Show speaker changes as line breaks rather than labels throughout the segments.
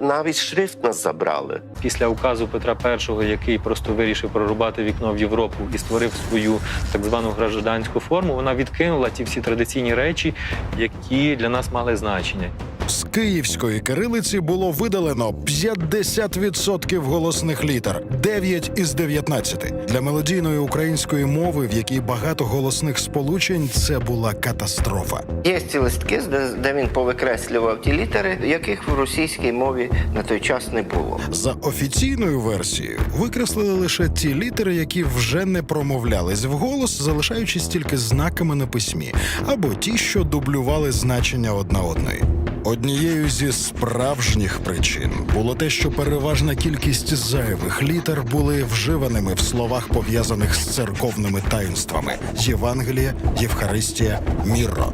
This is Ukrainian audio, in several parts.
Навіть шрифт нас забрали.
Після указу Петра І, який просто вирішив прорубати вікно в Європу і створив свою так звану гражданську форму, вона відкинула ті всі традиційні речі, які для нас мали значення.
З київської кирилиці було видалено 50% голосних літер, 9 із 19. Для мелодійної української мови, в якій багато голосних сполучень, це була катастрофа.
Є ці листки, де, він повикреслював ті літери, яких в російській мові на той час не було.
За офіційною версією викреслили лише ті літери, які вже не промовлялись вголос, залишаючись тільки знаками на письмі, або ті, що дублювали значення одна одної. Однією зі справжніх причин було те, що переважна кількість зайвих літер були вживаними в словах, пов'язаних з церковними таїнствами: Євангелія, Євхаристія, Мірро.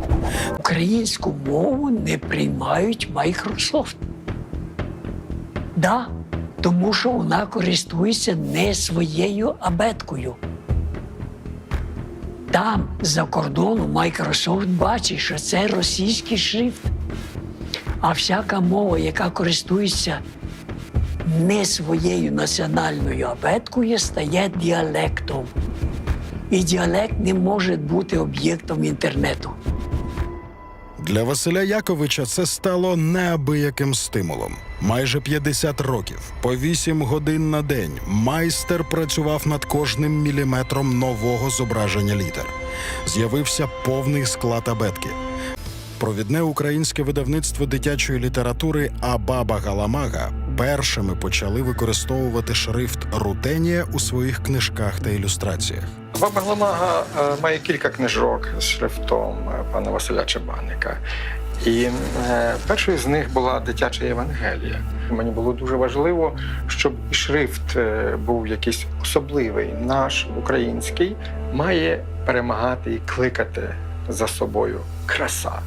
Українську мову не приймають Microsoft. Да, тому що вона користується не своєю абеткою. Там, за кордоном, Microsoft бачить, що це російський шрифт. А всяка мова, яка користується не своєю національною абеткою, стає діалектом. І діалект не може бути об'єктом інтернету.
Для Василя Яковича це стало неабияким стимулом. Майже 50 років, по 8 годин на день, майстер працював над кожним міліметром нового зображення літер. З'явився повний склад абетки. Провідне українське видавництво дитячої літератури Абаба Галамага першими почали використовувати шрифт Рутенія у своїх книжках та ілюстраціях.
Баба Гламага е, має кілька книжок з шрифтом е, пана Василя Чебаника. І е, першою з них була дитяча Євангелія. Мені було дуже важливо, щоб шрифт був якийсь особливий. Наш український має перемагати і кликати за собою краса.